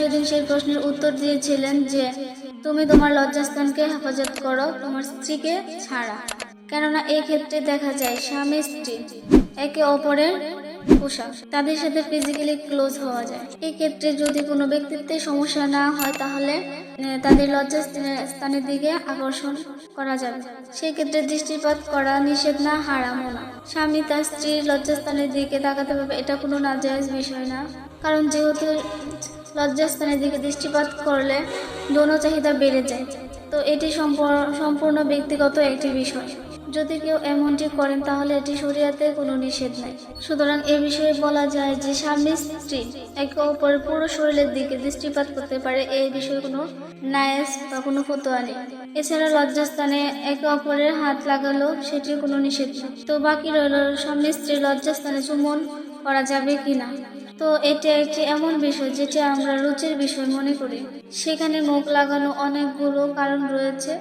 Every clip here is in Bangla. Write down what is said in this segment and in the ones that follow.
সেদিন সেই প্রশ্নের উত্তর দিয়েছিলেন যে, তুমি তোমার লজ্জাস্থানকে হেফাজত করো, তোমার স্ত্রীকে ছাড়া। কেননা এই ক্ষেত্রে দেখা যায় স্বামী, স্ত্রী একে অপরের পোশাক, তাদের সাথে ফিজিক্যালি ক্লোজ হওয়া যায়। এই ক্ষেত্রে যদি কোনো ব্যক্তিত্বের সমস্যা না হয়, তাহলে তাদের লজ্জা স্থানের দিকে আকর্ষণ করা যাবে। সেই ক্ষেত্রে দৃষ্টিপাত করা নিষেধ না, হারামও না। স্বামী তার স্ত্রীর লজ্জাস্থানের দিকে তাকাতে পারবে, এটা কোনো নাজায়জ বিষয় না। কারণ যেহেতু লজ্জাস্থানের দিকে দৃষ্টিপাত করলে যৌন চাহিদা বেড়ে যায়। তো এটি সম্পূর্ণ ব্যক্তিগত একটি বিষয়। যদি কেউ এমনটি করেন, তাহলে এটি শরীয়তে কোনো নিষেধ নাই। সুতরাং এ বিষয়ে বলা যায় যে, স্বামী, স্ত্রী একে অপরের পুরো শরীরের দিকে দৃষ্টিপাত করতে পারে এই বিষয়ে কোনো নায়েস বা কোনো ফতোয়া নেই। এছাড়া লজ্জাস্থানে একে অপরের হাত লাগালো সেটির কোনো নিষেধ নেই। তো বাকি রইল, স্বামী, স্ত্রীর লজ্জাস্থানে চুমন করা যাবে কিনা? তো এটা একটি এমন বিষয় যেটা আমরা রুচির বিষয় মনে করি। সেখানে মুখ লাগানো অনেকগুলো কারণ রয়েছে,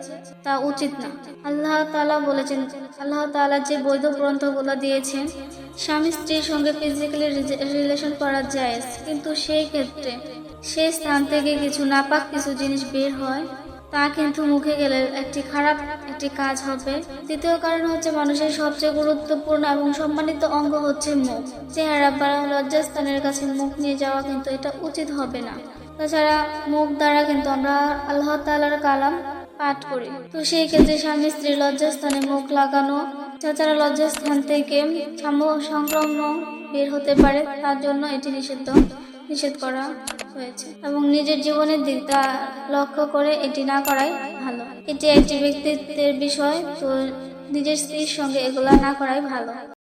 তা উচিত না। আল্লাহ তালা বলেছেন, আল্লাহ তাআলা যে বৈধ গ্রন্থগুলো দিয়েছেন, স্বামী স্ত্রীর সঙ্গে ফিজিক্যালি রিলেশন করা যায়, কিন্তু সেই ক্ষেত্রে সেই স্থান থেকে কিছু নাপাক কিছু জিনিস বের হয় তা কিন্তু মুখে গেলে একটি খারাপ একটি কাজ হবে। দ্বিতীয় কারণ হচ্ছে মানুষের সবচেয়ে গুরুত্বপূর্ণ এবং সম্মানিত অঙ্গ হচ্ছে মুখ। চেহারা বা লজ্জাস্থানের কাছে মুখ নিয়ে যাওয়া কিন্তু এটা উচিত হবে না। তাছাড়া মুখ দ্বারা কিন্তু আমরা আল্লাহ তালার কালাম পাঠ করি। তো সেই ক্ষেত্রে স্বামী স্ত্রীর লজ্জাস্থানে মুখ লাগানো, তাছাড়া লজ্জাস্থান থেকে সংক্রমণ বের হতে পারে, তার জন্য এটি নিষিদ্ধ, নিষেধ করা হয়েছে। এবং নিজের জীবনের দিকটা লক্ষ্য করে এটি না করাই ভালো। এটি একটি ব্যক্তিত্বের বিষয়, তো নিজের স্ত্রীর সঙ্গে এগুলা না করাই ভালো।